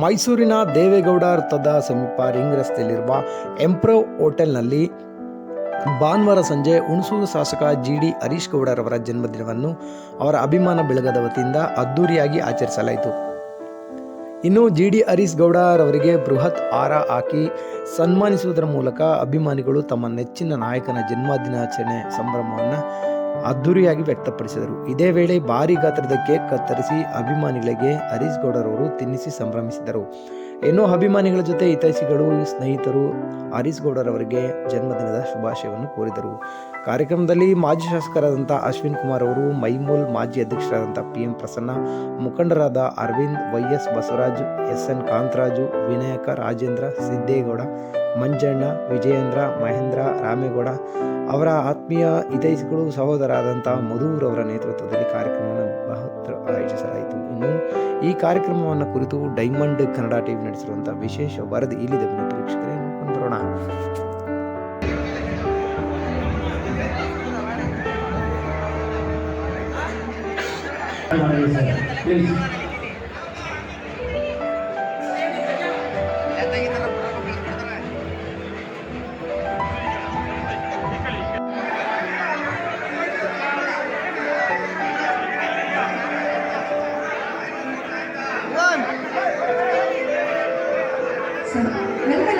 ಮೈಸೂರಿನ ದೇವೇಗೌಡ ವೃತ್ತದ ಸಮೀಪ ರಿಂಗ್ ರಸ್ತೆಯಲ್ಲಿರುವ ಎಂಪ್ರೋ ಹೋಟೆಲ್ನಲ್ಲಿ ಭಾನುವಾರ ಸಂಜೆ ಹುಣಸೂರು ಶಾಸಕ ಜಿ ಡಿ ಹರೀಶ್ ಗೌಡರವರ ಜನ್ಮದಿನವನ್ನು ಅವರ ಅಭಿಮಾನ ಬೆಳಗದ ವತಿಯಿಂದ ಅದ್ದೂರಿಯಾಗಿ ಆಚರಿಸಲಾಯಿತು. ಇನ್ನು ಜಿ ಡಿ ಹರೀಶ್ ಗೌಡರವರಿಗೆ ಬೃಹತ್ ಹಾರ ಹಾಕಿ ಸನ್ಮಾನಿಸುವುದರ ಮೂಲಕ ಅಭಿಮಾನಿಗಳು ತಮ್ಮ ನೆಚ್ಚಿನ ನಾಯಕನ ಜನ್ಮದಿನಾಚರಣೆ ಸಂಭ್ರಮವನ್ನು ಅದ್ದೂರಿಯಾಗಿ ವ್ಯಕ್ತಪಡಿಸಿದರು. ಇದೇ ವೇಳೆ ಭಾರಿ ಗಾತ್ರದ ಕೇಕ್ ಕತ್ತರಿಸಿ ಅಭಿಮಾನಿಗಳಿಗೆ ಹರೀಶ್ ಗೌಡರವರು ತಿನ್ನಿಸಿ ಸಂಭ್ರಮಿಸಿದರು. ಇನ್ನು ಅಭಿಮಾನಿಗಳ ಜೊತೆ ಹಿತೈಷಿಗಳು, ಸ್ನೇಹಿತರು ಹರೀಶ್ ಗೌಡರವರಿಗೆ ಜನ್ಮದಿನದ ಶುಭಾಶಯವನ್ನು ಕೋರಿದರು. ಕಾರ್ಯಕ್ರಮದಲ್ಲಿ ಮಾಜಿ ಶಾಸಕರಾದಂಥ ಅಶ್ವಿನ್ ಕುಮಾರ್ ಅವರು, ಮೈಮೂಲ್ ಮಾಜಿ ಅಧ್ಯಕ್ಷರಾದಂಥ ಪಿ ಎಂ ಪ್ರಸನ್ನ, ಮುಖಂಡರಾದ Aravind Y S Basavaraj, S N Kantharaju, Vinayaka Rajendra, Siddegowda, Manjanna, Vijayendra, Mahendra Ramegowda ಅವರ ಆತ್ಮೀಯ ಹಿತೈಷಿಗಳು ಸಹೋದರಾದಂಥ ಮಧುರವರ ನೇತೃತ್ವದಲ್ಲಿ ಕಾರ್ಯಕ್ರಮವನ್ನು ಬಹಳ ಆಯೋಜಿಸಲಾಯಿತು. ಇನ್ನು ಈ ಕಾರ್ಯಕ್ರಮವನ್ನು ಕುರಿತು ಡೈಮಂಡ್ ಕನ್ನಡ ಟಿವಿ ನಡೆಸಿರುವಂಥ ವಿಶೇಷ ವರದಿ ಇಲ್ಲಿದೆ ಪ್ರೇಕ್ಷಕರೇ ನೋಡ್ಕೊಂಡು ಬರೋಣ ಸರ್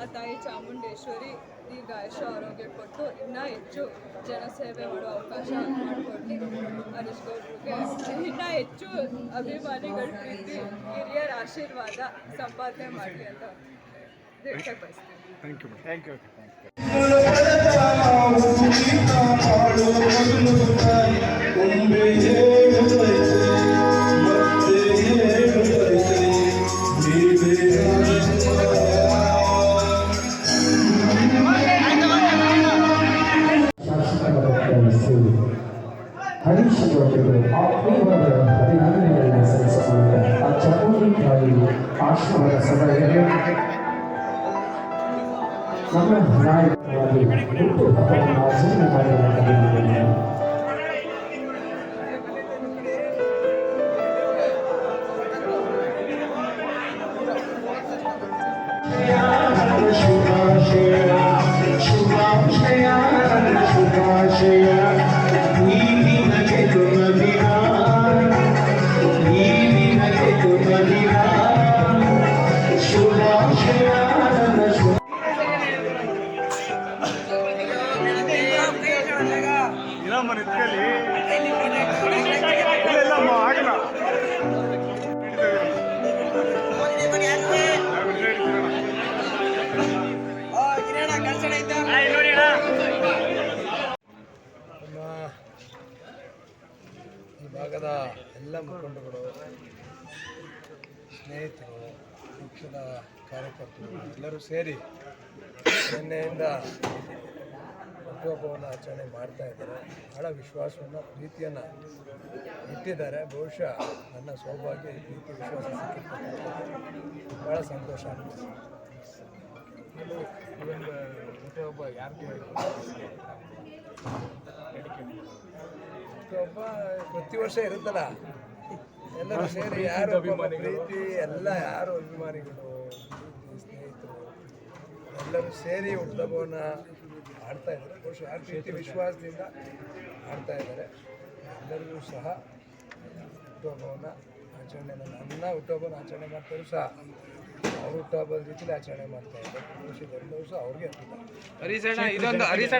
ಆ ತಾಯಿ ಚಾಮುಂಡೇಶ್ವರಿ ಈಗ ದೀರ್ಘಾಯುಷ ಆರೋಗ್ಯ ಕೊಟ್ಟು ಇನ್ನೂ ಹೆಚ್ಚು ಜನಸೇವೆ ಮಾಡುವ ಅವಕಾಶ ಮಾಡಿಕೊಟ್ಟು ಹರೀಶ್ ಗೌಡ್ರಿಗೆ ಇನ್ನೂ ಹೆಚ್ಚು ಅಭಿಮಾನಿಗಳ ಪ್ರೀತಿ ಹಿರಿಯರ ಆಶೀರ್ವಾದ ಸಂಪಾದನೆ ಮಾಡಲಿ ಅಂತ thank you thank you thank Harish நம்ம நாய் ಎಲ್ಲ ಮುಖಂಡಗಳು ಸ್ನೇಹಿತರು, ಪಕ್ಷದ ಕಾರ್ಯಕರ್ತರು ಎಲ್ಲರೂ ಸೇರಿ ನಿನ್ನೆಯಿಂದ ಹುಟ್ಟುಹಬ್ಬವನ್ನು ಆಚರಣೆ ಮಾಡ್ತಾ ಇದ್ದಾರೆ. ಭಾಳ ವಿಶ್ವಾಸವನ್ನು, ಪ್ರೀತಿಯನ್ನು ಇಟ್ಟಿದ್ದಾರೆ. ಬಹುಶಃ ನನ್ನ ಸೌಭಾಗ್ಯ ಪ್ರೀತಿ ವಿಶ್ವಾಸ ಭಾಳ ಸಂತೋಷ ಆಗುತ್ತೆ ಹುಟ್ಟುಹಬ್ಬ ಯಾರಿಗೆ ಪ್ರತಿ ವರ್ಷ ಇರುತ್ತಲ್ಲ? ಎಲ್ಲರೂ ಸೇರಿ ಯಾರು ಪ್ರೀತಿ, ಎಲ್ಲ ಯಾರು ಅಭಿಮಾನಿಗಳು, ಸ್ನೇಹಿತರು, ಎಲ್ಲರೂ ಸೇರಿ ಹುಟ್ಟುಹಬ್ಬವನ್ನು ಆಡ್ತಾ ಇದ್ದಾರೆ. ಬಹುಶಃ ಯಾರು ಪ್ರೀತಿ, ವಿಶ್ವಾಸದಿಂದ ಆಡ್ತಾ ಇದ್ದಾರೆ, ಎಲ್ಲರಿಗೂ ಸಹ ಹುಟ್ಟುಹಬ್ಬವನ್ನು ಆಚರಣೆ ನನ್ನ ಹುಟ್ಟುಹಬ್ಬನ ಆಚರಣೆ ಮಾಡ್ತಾರೆ ಸಹ ಅವ್ರ ಹುಟ್ಟುಹಬ್ಬದ ರೀತಿಯಲ್ಲಿ ಆಚರಣೆ ಮಾಡ್ತಾ ಇದ್ದಾರೆ. ಎಲ್ಲರೂ ಸಹ ಅವ್ರಿಗೆ ಅರ್ಪಿತ